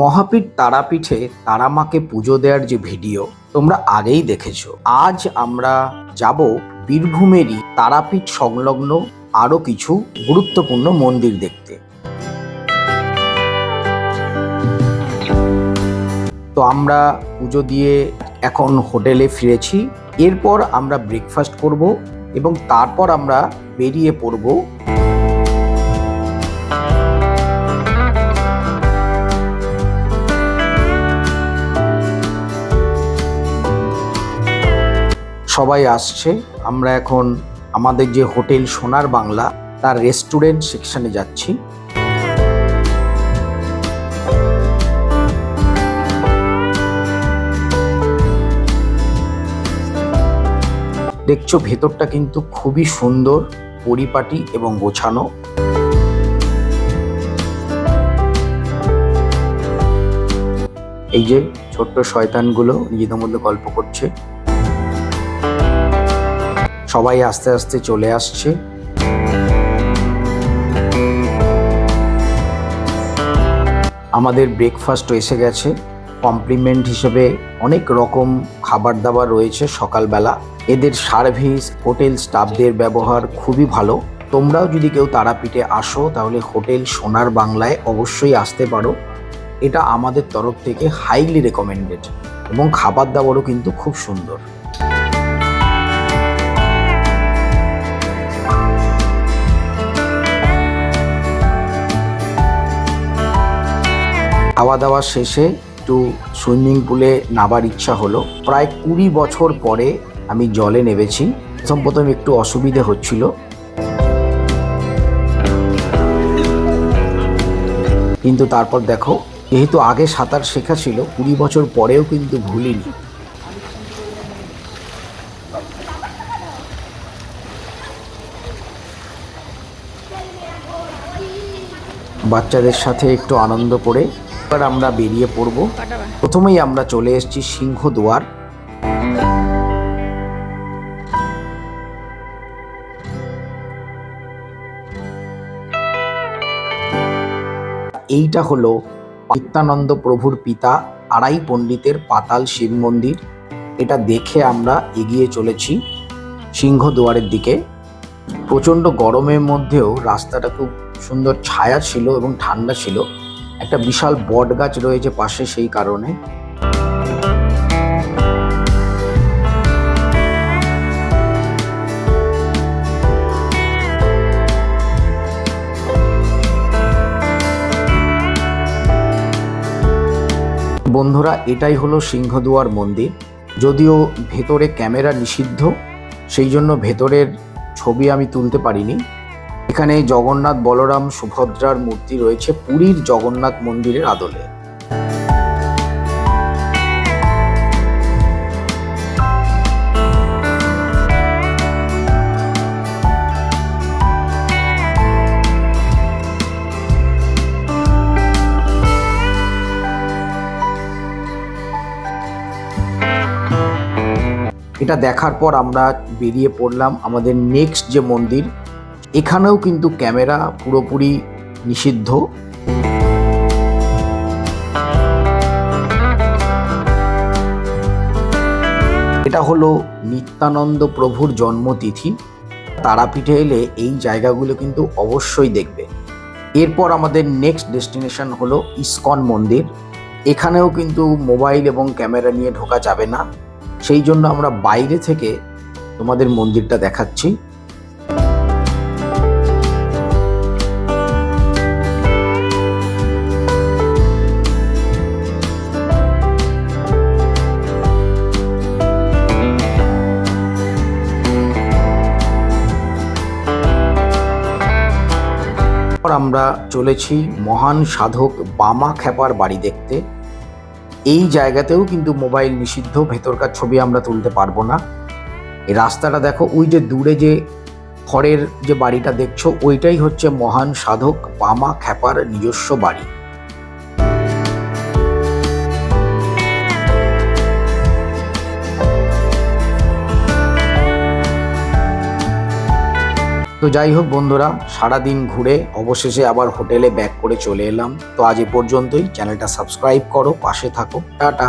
মহাপীঠ তারাপীঠে তারামাকে পুজো দেওয়ার যে ভিডিও তোমরা আগেই দেখেছ। আজ আমরা যাব বীরভূমেরই তারাপীঠ সংলগ্ন আরও কিছু গুরুত্বপূর্ণ মন্দির দেখতে। তো আমরা পুজো দিয়ে এখন হোটেলে ফিরেছি। এরপর আমরা ব্রেকফাস্ট করব এবং তারপর আমরা বেরিয়ে পড়ব। সবাই আসছে। আমরা এখন আমাদের যে হোটেল সোনার বাংলা, তার রেস্টুরেন্ট সেকশনে যাচ্ছি। দেখছ, ভেতরটা কিন্তু খুবই সুন্দর, পরিপাটি এবং গোছানো। এই যে ছোট্ট শয়তানগুলো নিজেদের মধ্যে গল্প করছে। সবাই আস্তে আস্তে চলে আসছে। আমাদের ব্রেকফাস্ট এসে গেছে। কমপ্লিমেন্ট হিসেবে অনেক রকম খাবার দাবার রয়েছে সকালবেলা। এদের সার্ভিস হোটেল স্টাফদের ব্যবহার খুবই ভালো। তোমরাও যদি কেউ তারাপীঠে আসো, তাহলে হোটেল সোনার বাংলায় অবশ্যই আসতে পারো। এটা আমাদের তরফ থেকে হাইলি রেকমেন্ডেড এবং খাবার দাবারও কিন্তু খুব সুন্দর। খাওয়া দাওয়া শেষে একটু সুইমিং পুলে নাবার ইচ্ছা হলো। প্রায় কুড়ি বছর পরে আমি জলে নেমেছি। প্রথম প্রথম একটু অসুবিধে হচ্ছিল। কিন্তু তারপর দেখো, যেহেতু আগে সাঁতার শেখা ছিল, কুড়ি বছর পরেও কিন্তু ভুলিনি। বাচ্চাদের সাথে একটু আনন্দ করে এবার আমরা বেরিয়ে পড়ব। প্রথমেই আমরা চলে এসেছি সিংহদুয়ার। এইটা হলো নিত্যানন্দ প্রভুর পিতা আড়াই পণ্ডিতের পাতাল শিব মন্দির। এটা দেখে আমরা এগিয়ে চলেছি সিংহদুয়ারের দিকে। প্রচণ্ড গরমের মধ্যেও রাস্তাটা খুব সুন্দর ছায়া ছিল এবং ঠান্ডা ছিল। একটা বিশাল বট গাছ রয়েছে পাশে সেই কারণে। বন্ধুরা, এটাই হলো সিংহদুয়ার মন্দির। যদিও ভেতরে ক্যামেরা নিষিদ্ধ, সেই জন্য ভেতরের ছবি আমি তুলতে পারিনি। এখানে জগন্নাথ বলরাম সুভদ্রার মূর্তি রয়েছে পুরীর জগন্নাথ মন্দিরের আদলে। এটা দেখার পর আমরা বেরিয়ে পড়লাম আমাদের নেক্সট যে মন্দির এখানেও কিন্তু ক্যামেরা পুরোপুরি নিষিদ্ধ। এটা হলো নিত্যানন্দ প্রভুর জন্মতিথি। তারাপীঠে এলে এই জায়গাগুলো কিন্তু অবশ্যই দেখবে। এরপর আমাদের নেক্সট ডেস্টিনেশন হলো ইসকন মন্দির। এখানেও কিন্তু মোবাইল এবং ক্যামেরা নিয়ে ঢোকা যাবে না। সেই জন্য আমরা বাইরে থেকে তোমাদের মন্দিরটা দেখাচ্ছি। আমরা চলেছি মহান সাধক বামা খ্যাপার বাড়ি দেখতে। এই জায়গাতেও কিন্তু মোবাইল নিষিদ্ধ, ভেতরকার ছবি আমরা তুলতে পারব না। এই রাস্তাটা দেখো, ওই যে দূরে যে খড়ের যে বাড়িটা দেখছ, ওইটাই হচ্ছে মহান সাধক বামা খ্যাপার নিজস্ব বাড়ি। তো যাই হোক বন্ধুরা, সারাদিন ঘুরে অবশেষে আবার হোটেলে ব্যাক করে চলে এলাম। তো আজ এ পর্যন্তই, চ্যানেলটা সাবস্ক্রাইব করো, পাশে থাকো, টাটা।